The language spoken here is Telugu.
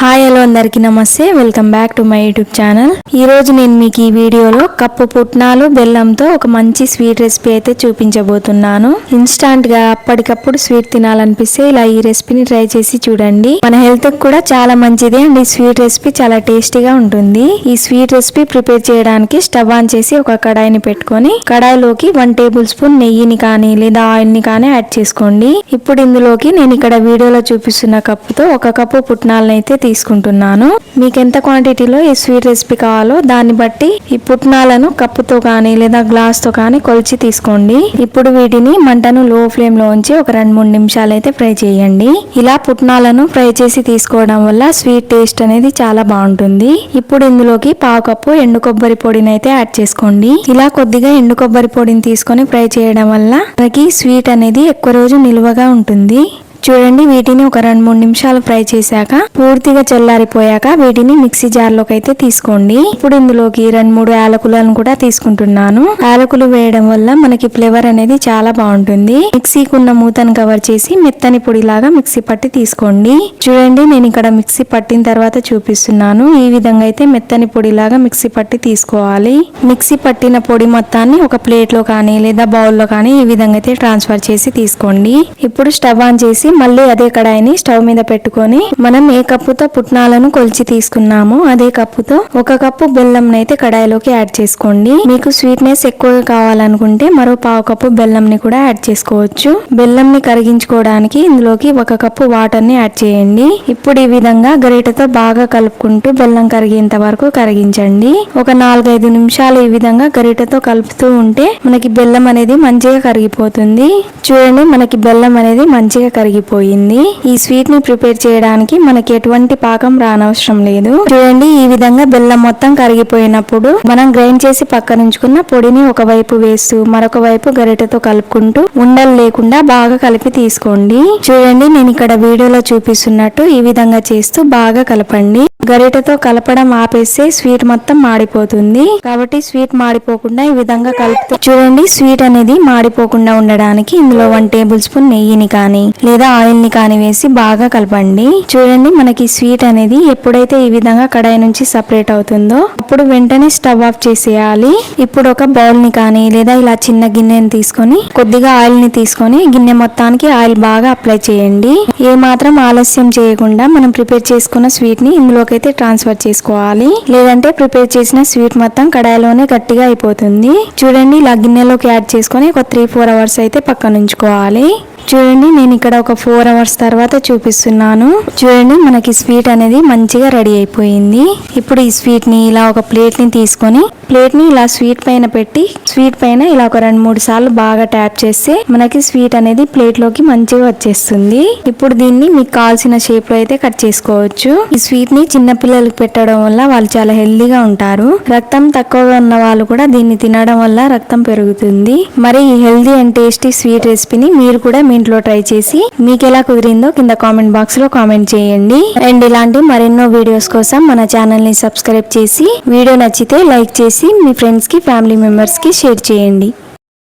హాయ్ హలో అందరికీ నమస్తే. Welcome back to my YouTube channel ఈ రోజు నేను మీకు ఈ వీడియోలో కప్పు పుట్నాలు బెల్లంతో ఒక మంచి స్వీట్ రెసిపీ అయితే చూపించబోతున్నాను. ఇన్స్టాంట్గా అప్పటికప్పుడు స్వీట్ తినాలనిపిస్తే ఇలా ఈ రెసిపీని ట్రై చేసి చూడండి. మన హెల్త్కి కూడా చాలా మంచిది అండ్ ఈ స్వీట్ రెసిపీ చాలా టేస్టీగా ఉంటుంది. ఈ స్వీట్ రెసిపీ ప్రిపేర్ చేయడానికి స్టవ్ ఆన్ చేసి ఒక కడాయిని పెట్టుకొని కడాయిలోకి వన్ టేబుల్ స్పూన్ నెయ్యిని కానీ లేదా ఆయిల్ని కానీ యాడ్ చేసుకోండి. ఇప్పుడు ఇందులోకి నేను ఇక్కడ వీడియోలో చూపిస్తున్న కప్పుతో ఒక కప్పు పుట్నాలను అయితే తీసుకుంటున్నాను. మీకు ఎంత క్వాంటిటీలో ఈ స్వీట్ రెసిపీ కావాలో దాన్ని బట్టి ఈ పుట్నాలను కప్పుతో కానీ లేదా గ్లాస్తో కానీ కొలిచి తీసుకోండి. ఇప్పుడు వీటిని మంటను లో ఫ్లేమ్లో ఉంచి ఒక రెండు మూడు నిమిషాలు అయితే ఫ్రై చేయండి. ఇలా పుట్నాలను ఫ్రై చేసి తీసుకోవడం వల్ల స్వీట్ టేస్ట్ అనేది చాలా బాగుంటుంది. ఇప్పుడు ఇందులోకి పావు కప్పు ఎండు కొబ్బరి పొడిని అయితే యాడ్ చేసుకోండి. ఇలా కొద్దిగా ఎండు కొబ్బరి పొడిని తీసుకొని ఫ్రై చేయడం వల్ల మనకి స్వీట్ అనేది ఎక్కువ రోజు నిల్వగా ఉంటుంది. చూడండి వీటిని ఒక రెండు మూడు నిమిషాలు ఫ్రై చేశాక పూర్తిగా చల్లారిపోయాక వీటిని మిక్సీ జార్లోకి అయితే తీసుకోండి. ఇప్పుడు ఇందులోకి రెండు మూడు యాలకులను కూడా తీసుకుంటున్నాను. యాలకులు వేయడం వల్ల మనకి ఫ్లేవర్ అనేది చాలా బాగుంటుంది. మిక్సీకి ఉన్న మూతను కవర్ చేసి మెత్తని పొడిలాగా మిక్సీ పట్టి తీసుకోండి. చూడండి నేను ఇక్కడ మిక్సీ పట్టిన తర్వాత చూపిస్తున్నాను. ఈ విధంగా అయితే మెత్తని పొడిలాగా మిక్సీ పట్టి తీసుకోవాలి. మిక్సీ పట్టిన పొడి మొత్తాన్ని ఒక ప్లేట్లో కానీ లేదా బౌల్లో కానీ ఈ విధంగా అయితే ట్రాన్స్ఫర్ చేసి తీసుకోండి. ఇప్పుడు స్టవ్ ఆన్ చేసి మళ్ళీ అదే కడాయిని స్టవ్ మీద పెట్టుకొని మనం ఏ కప్పుతో పుట్నాలను కొలిచి తీసుకున్నామో అదే కప్పుతో ఒక కప్పు బెల్లం అయితే కడాయిలోకి యాడ్ చేసుకోండి. మీకు స్వీట్నెస్ ఎక్కువగా కావాలనుకుంటే మరో పావు కప్పు బెల్లం ని కూడా యాడ్ చేసుకోవచ్చు. బెల్లం ని కరిగించుకోవడానికి ఇందులోకి ఒక కప్పు వాటర్ని యాడ్ చేయండి. ఇప్పుడు ఈ విధంగా గరిటెతో బాగా కలుపుకుంటూ బెల్లం కరిగేంత వరకు కరిగించండి. ఒక నాలుగైదు నిమిషాలు ఈ విధంగా గరిటెతో కలుపుతూ ఉంటే మనకి బెల్లం అనేది మంచిగా కరిగిపోతుంది. చూడండి మనకి బెల్లం అనేది మంచిగా కరిగి కరిగిపోయింది ఈ స్వీట్ని ప్రిపేర్ చేయడానికి మనకి ఎటువంటి పాకం రానవసరం లేదు. చూడండి ఈ విధంగా బెల్లం మొత్తం కరిగిపోయినప్పుడు మనం గ్రైండ్ చేసి పక్కనుంచుకున్న పొడిని ఒక వైపు వేస్తూ మరొక వైపు గరిటెతో కలుపుకుంటూ ఉండలు లేకుండా బాగా కలిపి తీసుకోండి. చూడండి నేను ఇక్కడ వీడియోలో చూపిస్తున్నట్టు ఈ విధంగా చేస్తూ బాగా కలపండి. గరిటెతో కలపడం ఆపేస్తే స్వీట్ మొత్తం మాడిపోతుంది. కాబట్టి స్వీట్ మాడిపోకుండా ఈ విధంగా కలుపుతూ చూడండి స్వీట్ అనేది మాడిపోకుండా ఉండడానికి ఇందులో వన్ టేబుల్ స్పూన్ నెయ్యిని కానీ లేదా ఆయిల్ని కానీ వేసి బాగా కలపండి. చూడండి మనకి స్వీట్ అనేది ఎప్పుడైతే ఈ విధంగా కడాయి నుంచి సపరేట్ అవుతుందో అప్పుడు వెంటనే స్టవ్ ఆఫ్ చేసేయాలి. ఇప్పుడు ఒక బౌల్ని కానీ లేదా ఇలా చిన్న గిన్నెని తీసుకొని కొద్దిగా ఆయిల్ని తీసుకొని గిన్నె మొత్తానికి ఆయిల్ బాగా అప్లై చేయండి. ఏ మాత్రం ఆలస్యం చేయకుండా మనం ప్రిపేర్ చేసుకున్న స్వీట్ని ఇందులోకి అయితే ట్రాన్స్ఫర్ చేసుకోవాలి. లేదంటే ప్రిపేర్ చేసిన స్వీట్ మొత్తం కడాయిలోనే గట్టిగా అయిపోతుంది. చూడండి ఇలా గిన్నెలోకి యాడ్ చేసుకొని ఒక త్రీ ఫోర్ అవర్స్ అయితే పక్కన ఉంచుకోవాలి చూడండి నేను ఇక్కడ ఒక ఫోర్ అవర్స్ తర్వాత చూపిస్తున్నాను. చూడండి మనకి స్వీట్ అనేది మంచిగా రెడీ అయిపోయింది. ఇప్పుడు ఈ స్వీట్ని ఇలా ఒక ప్లేట్ని తీసుకొని ప్లేట్ని ఇలా స్వీట్ పైన పెట్టి స్వీట్ పైన ఇలా ఒక రెండు మూడు సార్లు బాగా ట్యాప్ చేస్తే మనకి స్వీట్ అనేది ప్లేట్లోకి మంచిగా వచ్చేస్తుంది. ఇప్పుడు దీన్ని మీకు కావాల్సిన షేప్లో అయితే కట్ చేసుకోవచ్చు. ఈ స్వీట్ని చిన్న పిల్లలకు పెట్టడం వల్ల వాళ్ళు చాలా హెల్దీగా ఉంటారు. రక్తం తక్కువగా ఉన్న వాళ్ళు కూడా దీన్ని తినడం వల్ల రక్తం పెరుగుతుంది. మరి ఈ హెల్దీ అండ్ టేస్టీ స్వీట్ రెసిపీని మీరు కూడా మీ ఇంట్లో ట్రై చేసి మీకు ఎలా కుదిరిందో కింద కామెంట్ బాక్స్లో కామెంట్ చేయండి. అండ్ ఇలాంటి మరెన్నో వీడియోస్ కోసం మన ఛానల్ని సబ్స్క్రైబ్ చేసి వీడియో నచ్చితే లైక్ చేసి మీ ఫ్రెండ్స్కి ఫ్యామిలీ మెంబర్స్కి షేర్ చేయండి.